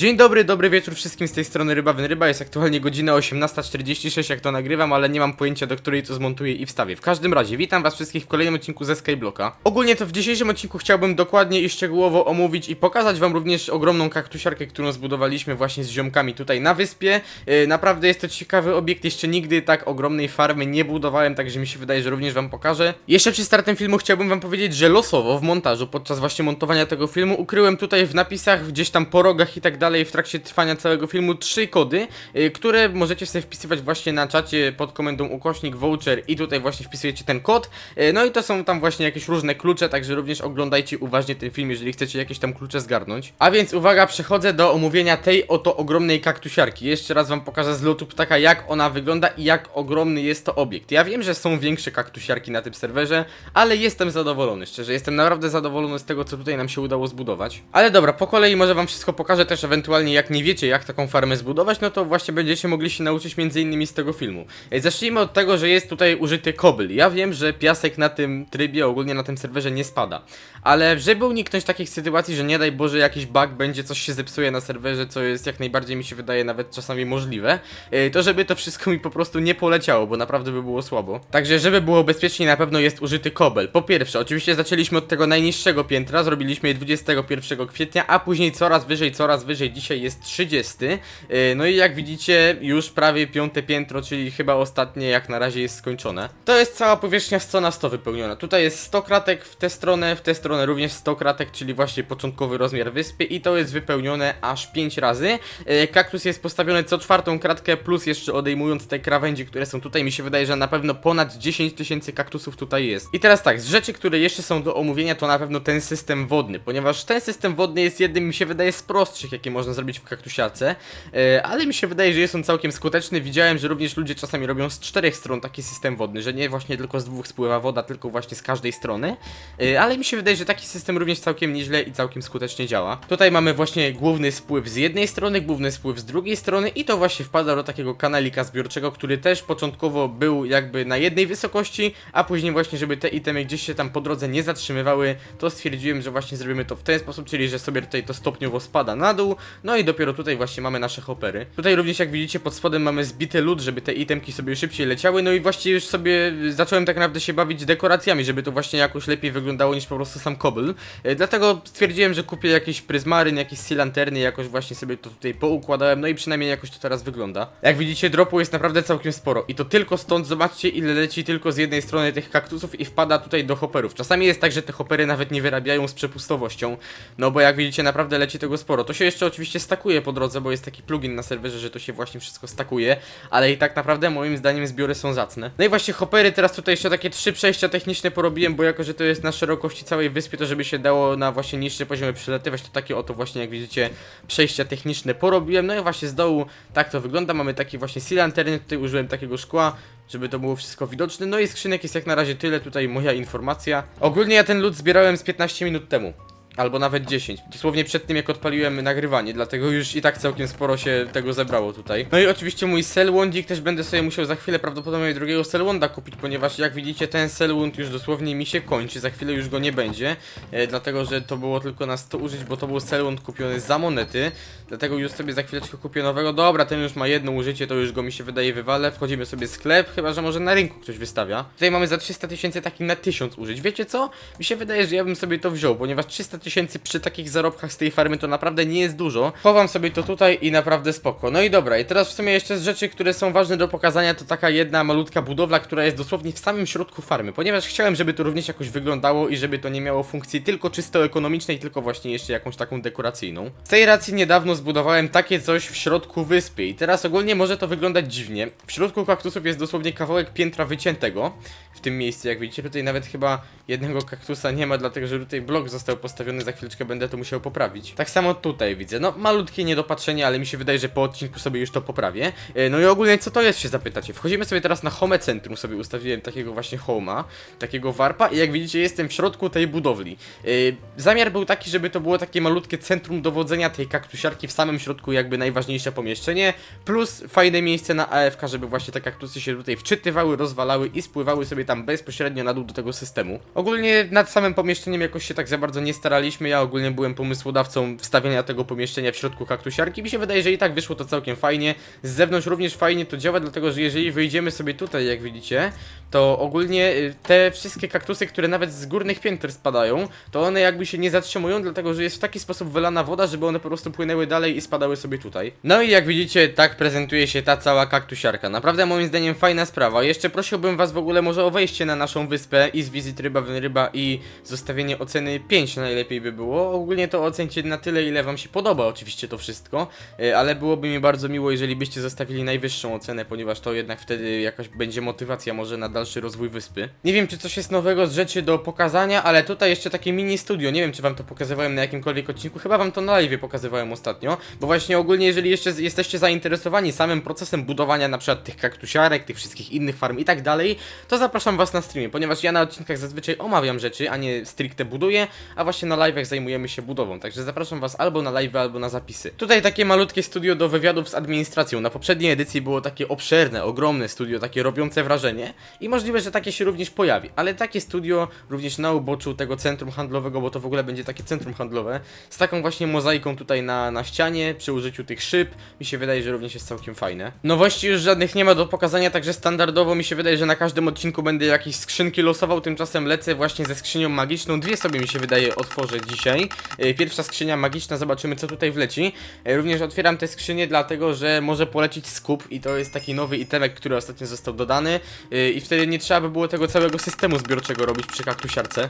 Dzień dobry, dobry wieczór wszystkim z tej strony Ryba Ryba. Jest aktualnie godzina 18.46 jak to nagrywam, ale nie mam pojęcia do której to zmontuję i wstawię. W każdym razie, witam was wszystkich w kolejnym odcinku ze Skyblocka. Ogólnie to w dzisiejszym odcinku chciałbym dokładnie i szczegółowo omówić i pokazać wam również ogromną kaktusiarkę, którą zbudowaliśmy właśnie z ziomkami tutaj na wyspie. Yy, naprawdę jest to ciekawy obiekt, jeszcze nigdy tak ogromnej farmy nie budowałem, także mi się wydaje, że również wam pokażę. Jeszcze przed startem filmu chciałbym wam powiedzieć, że losowo w montażu, podczas właśnie montowania tego filmu, ukryłem tutaj w napisach, gdzieś tam po rogach i tak dalej, w trakcie trwania całego filmu trzy kody, y, które możecie sobie wpisywać właśnie na czacie pod komendą ukośnik voucher i tutaj właśnie wpisujecie ten kod. Y, No i to są tam właśnie jakieś różne klucze, także również oglądajcie uważnie ten film, jeżeli chcecie jakieś tam klucze zgarnąć. A więc uwaga, przechodzę do omówienia tej oto ogromnej kaktusiarki. Jeszcze raz wam pokażę z lotu ptaka, jak ona wygląda i jak ogromny jest to obiekt. Ja wiem, że są większe kaktusiarki na tym serwerze, ale jestem zadowolony, szczerze, jestem naprawdę zadowolony z tego, co tutaj nam się udało zbudować. Ale dobra, po kolei może wam wszystko pokażę też ewentualnie jak nie wiecie, jak taką farmę zbudować, no to właśnie będziecie mogli się nauczyć między innymi z tego filmu. E, Zacznijmy od tego, że jest tutaj użyty kobyl. Ja wiem, że piasek na tym trybie, ogólnie na tym serwerze nie spada, ale żeby uniknąć takich sytuacji, że nie daj Boże jakiś bug będzie, coś się zepsuje na serwerze, co jest jak najbardziej mi się wydaje nawet czasami możliwe, e, to żeby to wszystko mi po prostu nie poleciało, bo naprawdę by było słabo. Także żeby było bezpiecznie na pewno jest użyty kobel. Po pierwsze, oczywiście zaczęliśmy od tego najniższego piętra, zrobiliśmy je 21 kwietnia, a później coraz wyżej, coraz wyżej, dzisiaj jest 30. Yy, No i jak widzicie, już prawie piąte piętro, czyli chyba ostatnie jak na razie jest skończone. To jest cała powierzchnia 100 na 100 wypełniona. Tutaj jest 100 kratek w tę stronę, w tę stronę również 100 kratek, czyli właśnie początkowy rozmiar wyspy i to jest wypełnione aż 5 razy. Yy, Kaktus jest postawiony co czwartą kratkę, plus jeszcze odejmując te krawędzie, które są tutaj, mi się wydaje, że na pewno ponad 10 tysięcy kaktusów tutaj jest. I teraz tak, z rzeczy, które jeszcze są do omówienia, to na pewno ten system wodny, ponieważ ten system wodny jest jednym, mi się wydaje, z prostszych, jakie można zrobić w kaktusiarce, e, ale mi się wydaje, że jest on całkiem skuteczny. Widziałem, że również ludzie czasami robią z czterech stron taki system wodny, że nie właśnie tylko z dwóch spływa woda, tylko właśnie z każdej strony, e, ale mi się wydaje, że taki system również całkiem nieźle i całkiem skutecznie działa. Tutaj mamy właśnie główny spływ z jednej strony, główny spływ z drugiej strony i to właśnie wpada do takiego kanalika zbiorczego, który też początkowo był jakby na jednej wysokości, a później właśnie, żeby te itemy gdzieś się tam po drodze nie zatrzymywały, to stwierdziłem, że właśnie zrobimy to w ten sposób, czyli że sobie tutaj to stopniowo spada na dół, no i dopiero tutaj właśnie mamy nasze hopery. Tutaj również jak widzicie pod spodem mamy zbity lód, żeby te itemki sobie szybciej leciały, no i właściwie już sobie zacząłem tak naprawdę się bawić dekoracjami, żeby to właśnie jakoś lepiej wyglądało niż po prostu sam kobyl. E, Dlatego stwierdziłem, że kupię jakiś pryzmaryn, jakieś silanterny, jakoś właśnie sobie to tutaj poukładałem, no i przynajmniej jakoś to teraz wygląda. Jak widzicie dropu jest naprawdę całkiem sporo i to tylko stąd zobaczcie ile leci tylko z jednej strony tych kaktusów i wpada tutaj do hopperów. Czasami jest tak, że te hoppery nawet nie wyrabiają z przepustowością, no bo jak widzicie naprawdę leci tego sporo. To się jeszcze oczywiście stakuje po drodze, bo jest taki plugin na serwerze, że to się właśnie wszystko stakuje, ale i tak naprawdę moim zdaniem zbiory są zacne. No i właśnie hoppery teraz tutaj jeszcze takie trzy przejścia techniczne porobiłem, bo jako, że to jest na szerokości całej wyspy, to żeby się dało na właśnie niższe poziomy przelatywać, to takie oto właśnie jak widzicie przejścia techniczne porobiłem. No i właśnie z dołu tak to wygląda. Mamy taki właśnie silanterny, tutaj użyłem takiego szkła, żeby to było wszystko widoczne. No i skrzynek jest jak na razie tyle, tutaj moja informacja. Ogólnie ja ten lód zbierałem z 15 minut temu. Albo nawet 10. Dosłownie przed tym jak odpaliłem nagrywanie, dlatego już i tak całkiem sporo się tego zebrało tutaj. No i oczywiście mój Selwondzik też będę sobie musiał za chwilę prawdopodobnie drugiego Selwonda kupić, ponieważ jak widzicie ten Selwond już dosłownie mi się kończy, za chwilę już go nie będzie, e, dlatego że to było tylko na 100 użyć, bo to był Selwond kupiony za monety, dlatego już sobie za chwileczkę kupię nowego. Dobra, ten już ma jedno użycie, to już go mi się wydaje wywalę. Wchodzimy sobie w sklep, chyba że może na rynku ktoś wystawia. Tutaj mamy za 300 tysięcy taki na 1000 użyć. Wiecie co? Mi się wydaje, że ja bym sobie to wziął, ponieważ 300 tysięcy przy takich zarobkach z tej farmy to naprawdę nie jest dużo. Chowam sobie to tutaj i naprawdę spoko. No i dobra, i teraz w sumie jeszcze z rzeczy, które są ważne do pokazania, to taka jedna malutka budowla, która jest dosłownie w samym środku farmy, ponieważ chciałem, żeby to również jakoś wyglądało i żeby to nie miało funkcji tylko czysto ekonomicznej, tylko właśnie jeszcze jakąś taką dekoracyjną. Z tej racji niedawno zbudowałem takie coś w środku wyspy i teraz ogólnie może to wyglądać dziwnie. W środku kaktusów jest dosłownie kawałek piętra wyciętego w tym miejscu, jak widzicie, tutaj nawet chyba jednego kaktusa nie ma, dlatego że tutaj blok został postawiony, za chwileczkę będę to musiał poprawić. Tak samo tutaj widzę, no malutkie niedopatrzenie, ale mi się wydaje, że po odcinku sobie już to poprawię. E, No i ogólnie co to jest się zapytacie? Wchodzimy sobie teraz na home centrum, sobie ustawiłem takiego właśnie homa, takiego warpa i jak widzicie jestem w środku tej budowli. E, Zamiar był taki, żeby to było takie malutkie centrum dowodzenia tej kaktusiarki w samym środku jakby najważniejsze pomieszczenie, plus fajne miejsce na AFK, żeby właśnie te kaktusy się tutaj wczytywały, rozwalały i spływały sobie tam bezpośrednio na dół do tego systemu. Ogólnie nad samym pomieszczeniem jakoś się tak za bardzo nie starali staraliśmy, ja ogólnie byłem pomysłodawcą wstawiania tego pomieszczenia w środku kaktusiarki. Mi się wydaje, że i tak wyszło to całkiem fajnie. Z zewnątrz również fajnie to działa, dlatego że jeżeli wyjdziemy sobie tutaj, jak widzicie, to ogólnie y, te wszystkie kaktusy, które nawet z górnych pięter spadają, to one jakby się nie zatrzymują, dlatego że jest w taki sposób wylana woda, żeby one po prostu płynęły dalej i spadały sobie tutaj. No i jak widzicie, tak prezentuje się ta cała kaktusiarka. Naprawdę moim zdaniem fajna sprawa. Jeszcze prosiłbym was w ogóle może o wejście na naszą wyspę i z wizyt ryba ryba i zostawienie oceny 5 najlepiej by było. Ogólnie to ocencie na tyle, ile wam się podoba oczywiście to wszystko, y, ale byłoby mi bardzo miło, jeżeli byście zostawili najwyższą ocenę, ponieważ to jednak wtedy jakaś będzie motywacja może na dalszy rozwój wyspy. Nie wiem, czy coś jest nowego z rzeczy do pokazania, ale tutaj jeszcze takie mini studio. Nie wiem, czy wam to pokazywałem na jakimkolwiek odcinku. Chyba wam to na live pokazywałem ostatnio, bo właśnie ogólnie, jeżeli jeszcze jesteście zainteresowani samym procesem budowania na przykład tych kaktusiarek, tych wszystkich innych farm i tak dalej, to zapraszam was na streamie, ponieważ ja na odcinkach zazwyczaj omawiam rzeczy, a nie stricte buduję, a właśnie na live'ach zajmujemy się budową. Także zapraszam was albo na live, albo na zapisy. Tutaj takie malutkie studio do wywiadów z administracją. Na poprzedniej edycji było takie obszerne, ogromne studio, takie robiące wrażenie i możliwe, że takie się również pojawi, ale takie studio również na uboczu tego centrum handlowego, bo to w ogóle będzie takie centrum handlowe, z taką właśnie mozaiką tutaj na, na ścianie, przy użyciu tych szyb, mi się wydaje, że również jest całkiem fajne. Nowości już żadnych nie ma do pokazania, także standardowo mi się wydaje, że na każdym odcinku będę jakieś skrzynki losował, tymczasem lecę właśnie ze skrzynią magiczną, dwie sobie mi się wydaje otworzę dzisiaj. E, Pierwsza skrzynia magiczna, zobaczymy co tutaj wleci. E, Również otwieram te skrzynie dlatego, że może polecić skup i to jest taki nowy itemek, który ostatnio został dodany e, i wtedy nie trzeba by było tego całego systemu zbiorczego robić przy kaktusiarce.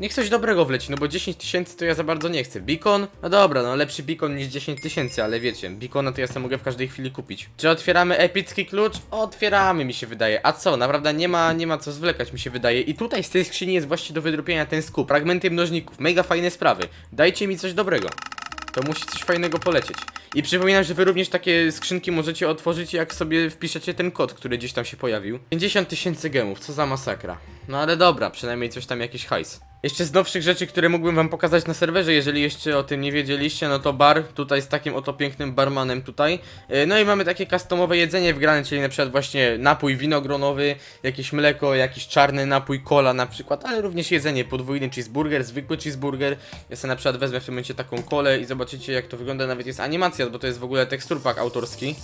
Niech coś dobrego wleci, no bo 10 tysięcy to ja za bardzo nie chcę. Beacon? No dobra, no lepszy beacon niż 10 tysięcy, ale wiecie, beacona to ja sobie mogę w każdej chwili kupić. Czy otwieramy epicki klucz? Otwieramy, mi się wydaje. A co, naprawdę nie ma, nie ma co zwlekać, mi się wydaje. I tutaj z tej skrzyni jest właśnie do wydropienia ten skup. Fragmenty mnożników, mega fajne sprawy. Dajcie mi coś dobrego. To musi coś fajnego polecieć. I przypominam, że wy również takie skrzynki możecie otworzyć, jak sobie wpiszecie ten kod, który gdzieś tam się pojawił. 50 tysięcy gemów, co za masakra. No ale dobra, przynajmniej coś tam jakiś hajs. Jeszcze z nowszych rzeczy, które mógłbym wam pokazać na serwerze, jeżeli jeszcze o tym nie wiedzieliście, no to bar tutaj z takim oto pięknym barmanem tutaj. E, No i mamy takie customowe jedzenie wgrane, czyli na przykład właśnie napój winogronowy, jakieś mleko, jakiś czarny napój, cola na przykład, ale również jedzenie, podwójny cheeseburger, zwykły cheeseburger. Ja sobie na przykład wezmę w tym momencie taką kolę i zobaczycie jak to wygląda, nawet jest animacja, bo to jest w ogóle teksturpak autorski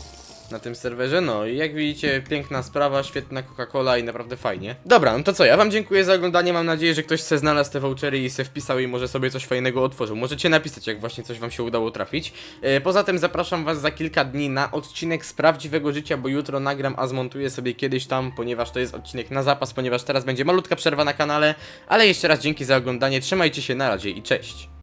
na tym serwerze. No i jak widzicie, piękna sprawa, świetna Coca-Cola i naprawdę fajnie. Dobra, no to co, ja wam dziękuję za oglądanie, mam nadzieję, że ktoś se znalazł te vouchery i se wpisał i może sobie coś fajnego otworzył. Możecie napisać, jak właśnie coś wam się udało trafić. E, poza tym zapraszam was za kilka dni na odcinek z prawdziwego życia, bo jutro nagram, a zmontuję sobie kiedyś tam, ponieważ to jest odcinek na zapas, ponieważ teraz będzie malutka przerwa na kanale, ale jeszcze raz dzięki za oglądanie, trzymajcie się, na razie i cześć.